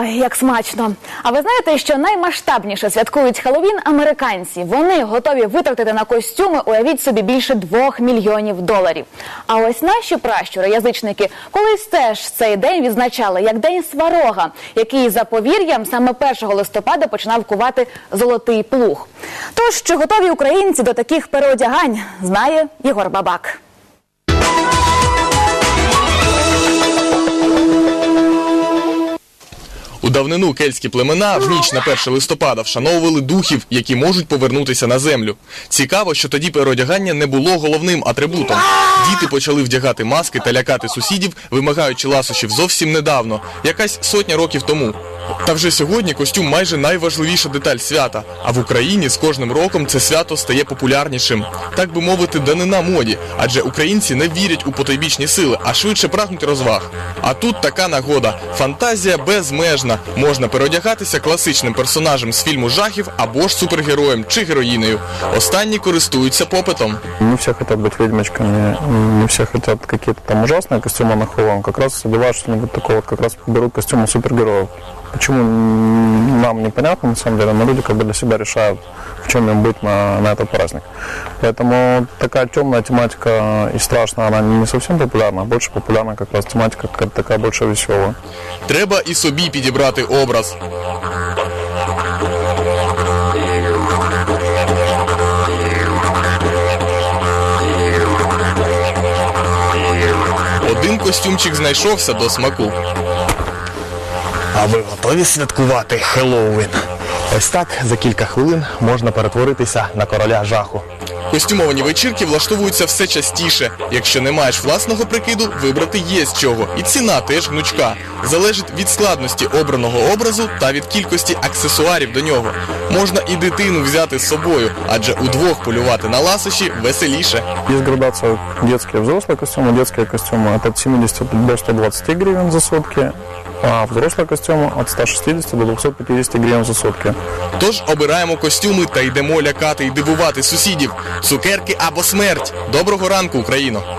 Ой, як смачно! А ви знаєте, що наймасштабніше святкують Хеллоуін американці? Вони готові витратити на костюми, уявіть собі, більше двох мільйонів доларів. А ось наші пращури, язичники, колись теж цей день відзначали як день сварога, який за повір'ям саме 1 листопада починав кувати золотий плуг. Тож чи готові українці до таких переодягань, знає Єгор Бабак. Давнину кельтські племена в ніч на 1 листопада вшановували духів, які можуть повернутися на землю. Цікаво, що тоді переодягання не було головним атрибутом. Діти почали вдягати маски та лякати сусідів, вимагаючи ласощів зовсім недавно, якась сотня років тому. Та вже сьогодні костюм майже найважливіша деталь свята. А в Україні з кожним роком це свято стає популярнішим. Так би мовити, данина моді, адже українці не вірять у потойбічні сили, а швидше прагнуть розваг. А тут така нагода. Фантазія безмежна. Можна переодягатися класичним персонажем з фільму жахів або ж супергероєм чи героїнею. Останні користуються попитом. Не все хотят быть ведьмочками, не все хотят какие-то там ужасные костюмы на Хэллоуин. Как раз одевают что-нибудь такое, вот как раз берут костюмы супергероев. Почему м, нам непонятно, на самом деле, но люди как бы для себя решают, в чем им быть на, на этот праздник. Поэтому такая темная тематика и страшная, она не совсем популярна, а больше популярна как раз тематика какая-то такая больше веселая. Треба і собі підібрати образ. Один костюмчик знайшовся до смаку. А ви готові святкувати Хеллоуін? Ось так за кілька хвилин можна перетворитися на короля жаху. Костюмовані вечірки влаштовуються все частіше. Якщо не маєш власного прикиду, вибрати є з чого. І ціна теж гнучка. Залежить від складності обраного образу та від кількості аксесуарів до нього. Можна і дитину взяти з собою, адже удвох полювати на ласощі веселіше. Есть градация детские и взрослые костюмы. Детские костюмы от 70 до 120 гривен за сутки, а взрослые костюмы от 160 до 250 гривен за сутки. Тож обираємо костюми та йдемо лякати і дивувати сусідів. Цукерки або смерть. Доброго ранку, Україно!